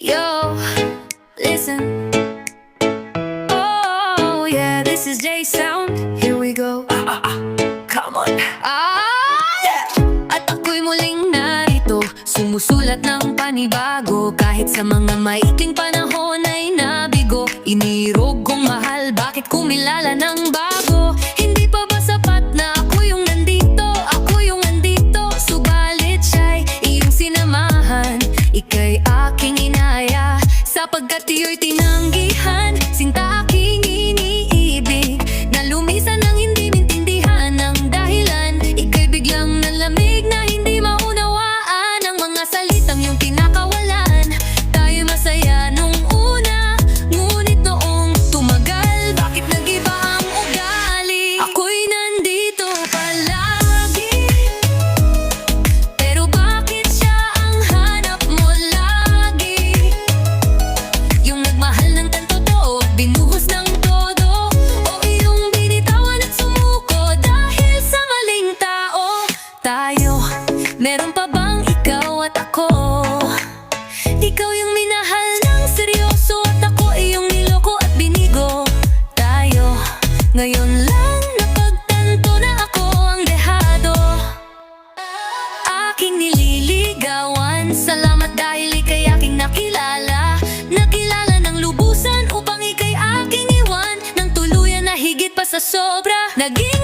Yo, listen. Oh, yeah, this is J Sound. Here we go. Come on! Ah! At ako'y muling narito Sumusulat ng panibago Kahit sa mga maikling panahon ay nabigo Inirog kong mahal Bakit kumilala ng bago? Hindi pa ba sapat na ako yung nandito? Ako yung nandito Subalit siya'y iyong sinamahan Ika'y 98 Ikaw yung minahal ng seryoso at ako iyong niloko at binigo. Tayo, ngayon lang napagtanto na ako ang dehado. Aking nililigawan Salamat dahil ikay aking nakilala. Nakilala ng lubusan upang ikay aking iwan. Nang tuluyan na higit pa sa sobra Naging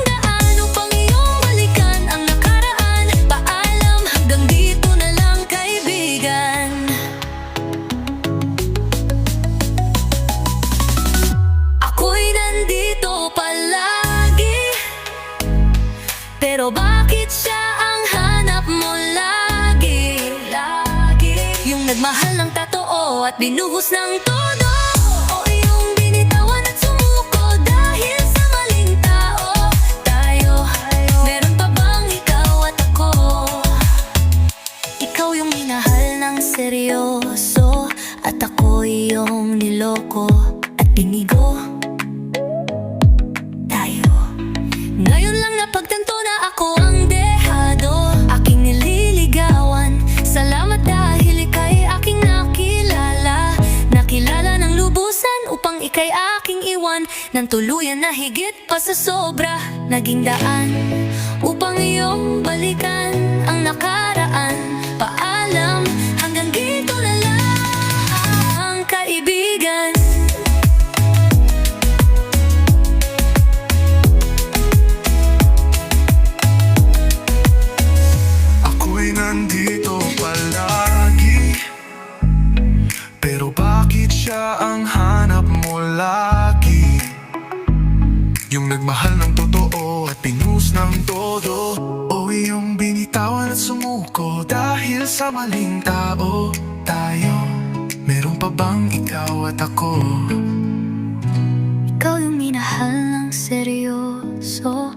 pero bakit siya ang hanap mo lagi? Lagi Yung nagmahal ng totoo at binuhos ng todo O yung binitawan at sumuko dahil sa maling tao Tayo, meron pa bang ikaw at ako? Ikaw yung minahal ng seryoso At ako yung niloko at binigo ikay aking iwan Nang tuluyan na higit pa sa sobra Naging daan upang iyong balikan Ang nakaraan. Paalam hanggang dito na lang Kaibigan. Ako'y nandito palagi. Pero bakit siya ang hanap Yung nagmahal ng totoo at pinus ng todo O iyong binitawan at sumuko dahil sa maling tao Tayo, meron pa bang ikaw at ako? Ikaw yung minahal ng seryoso